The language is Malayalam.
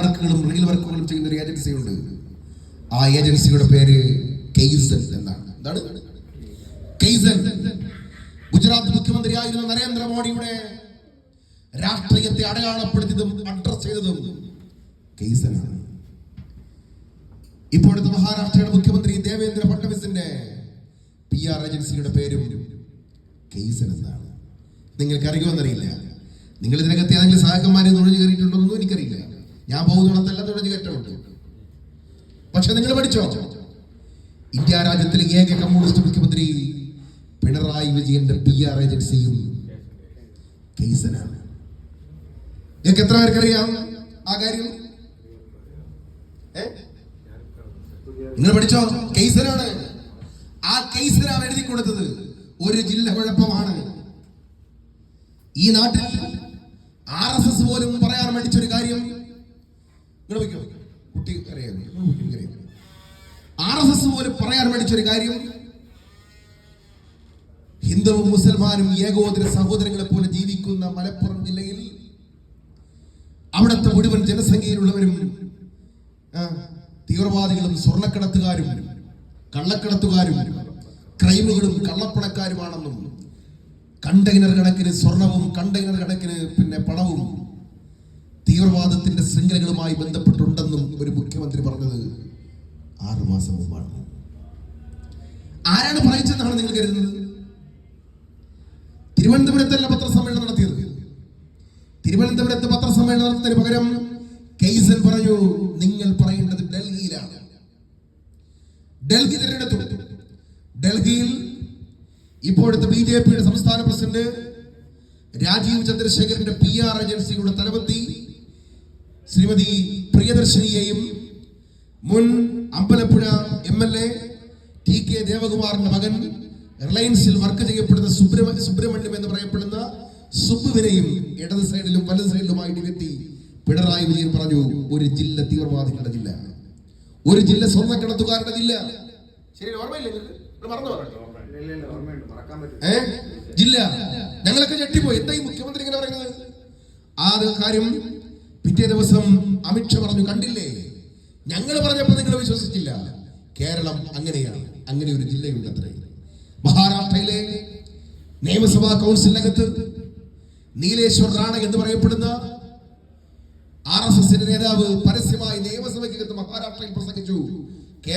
വർക്കുകളും റീൽ വർക്കുകളും ചെയ്യുന്ന ഒരു ഏജൻസി ഉണ്ട്. ആ ഏജൻസിയുടെ പേര് കെയ്സൻ എന്നാണ്. എന്താണ്? കെയ്സൻ ഗുജറാത്ത് മുഖ്യമന്ത്രിയായിരുന്ന നരേന്ദ്രമോദിയുടെ രാഷ്ട്രീയത്തെ അടയാളപ്പെടുത്തിയതും അഡ്രസ് ചെയ്തതും കെയ്സനാണ് ഇപ്പോഴത്തെ മഹാരാഷ്ട്രയുടെ മുഖ്യമന്ത്രി ദേവേന്ദ്ര ഫഡ്നവിസിന്റെ പി ആർ ഏജൻസിയുടെ പേരും കെയ്സൻ എന്നാണ്. നിങ്ങൾക്ക് അറിയുമെന്നറിയില്ല നിങ്ങൾ ഇതിനകത്ത് ഏതെങ്കിലും സഹാക്കന്മാരെ നുഴഞ്ഞു കയറിയിട്ടുണ്ടോ എന്നൊന്നും എനിക്കറിയില്ല. ഞാൻ പോകുന്നിടത്തെല്ലാം നുഴഞ്ഞു കയറ്റമുണ്ട് പക്ഷെ നിങ്ങൾ പഠിച്ചോ? ഇന്ത്യ രാജ്യത്തിലെ ഏക കമ്മ്യൂണിസ്റ്റ് മുഖ്യമന്ത്രി പിണറായി വിജയന്റെ പി ആർ ഏജൻസിയും കേസനാണ്. നിങ്ങൾക്ക് എത്ര പേർക്കറിയാം ആ കാര്യം? നിങ്ങൾ പഠിച്ചോ? കേസനാണ്. ആ കേസനാണ് എഴുതി കൊടുത്തത്. ഒരു ജില്ല കുഴപ്പമാണ്. ഈ നാട്ടിൽ ആർ എസ് എസ് പോലും വയ്ക്കോ കുട്ടി ആർ എസ് എസ് പോലും പറയാൻ കാര്യം ഹിന്ദുവും മുസൽമാനും ഏകോദര സഹോദരങ്ങളെ പോലെ ജീവിക്കുന്ന മലപ്പുറം ജില്ലയിൽ അവിടുത്തെ മുഴുവൻ ജനസംഖ്യയിലുള്ളവരും തീവ്രവാദികളും സ്വർണക്കടത്തുകാരും കള്ളക്കടത്തുകാരും ക്രൈമുകളും കള്ളപ്പണക്കാരുമാണെന്നും കണ്ടെയ്നർ കണക്കിന് സ്വർണവും കണ്ടെയ്നർ കണക്കിന് പിന്നെ പണവും തീവ്രവാദത്തിന്റെ ശൃംഖലകളുമായി ബന്ധപ്പെട്ടുണ്ടെന്നും ആരാണ് പറയിച്ചെന്നാണ് നിങ്ങൾ കരുതുന്നത്? തിരുവനന്തപുരത്തല്ല പത്രസമ്മേളനം നടത്തിയത്. തിരുവനന്തപുരത്ത് പത്രസമ്മേളനം നടത്തുന്നതിന് പകരം കെയ്സൻ പറഞ്ഞു നിങ്ങൾ പറയേണ്ടത് ഡൽഹിയിലാണ്. ഡൽഹി തിരഞ്ഞെടുത്തു. ഡൽഹിയിൽ ഇപ്പോഴത്തെ ബി ജെ പിയുടെ സംസ്ഥാന പ്രസിഡന്റ് രാജീവ് ചന്ദ്രശേഖരന്റെ പി ആർ ഏജൻസിയുടെ തലപത്തി ശ്രീമതി പ്രിയദർശിനിയെയും മുൻ Ambalappuzha M L A T K ദേവകുമാറിന്റെ മകൻ റിലയൻസിൽ വർക്ക് ചെയ്യപ്പെടുന്ന സുബ്രഹ്മ സുബ്രഹ്മണ്യം എന്ന് പറയപ്പെടുന്ന സുബുവിനെയും ഇടത് സൈഡിലും വലത് സൈഡിലുമായിട്ട് വ്യക്തി പിണറായി വിജയൻ പറഞ്ഞു ഒരു ജില്ല തീവ്രവാദികളുടെ ജില്ല. ഒരു ജില്ല സ്വർണക്കടത്തുകാരുടെ ജില്ല. ശരി ഓർമ്മയില്ലേ മറന്നു പറഞ്ഞോ ഏ? ജില്ല. ഞങ്ങളൊക്കെ ഞെട്ടിപ്പോയി. എന്താ ഈ മുഖ്യമന്ത്രി ഇങ്ങനെ പറയുന്നത്? ആ കാര്യം പിറ്റേ ദിവസം അമിത്ഷാ പറഞ്ഞു കണ്ടില്ലേ? ഞങ്ങൾ പറഞ്ഞപ്പോൾ നിങ്ങൾ വിശ്വസിച്ചില്ല. കേരളം അങ്ങനെയാണ്. അങ്ങനെ ഒരു ജില്ലയുണ്ട് അത്രേ മഹാരാഷ്ട്രയിലെ നിയമസഭാ കൗൺസിലിനകത്ത് നീലേശ്വർ റാണ എന്ന് പറയപ്പെടുന്ന ആർ എസ് എസിന്റെ നേതാവ് പരസ്യമായി നിയമസഭയ്ക്കകത്ത് മഹാരാഷ്ട്രയിൽ പ്രസംഗിച്ചു.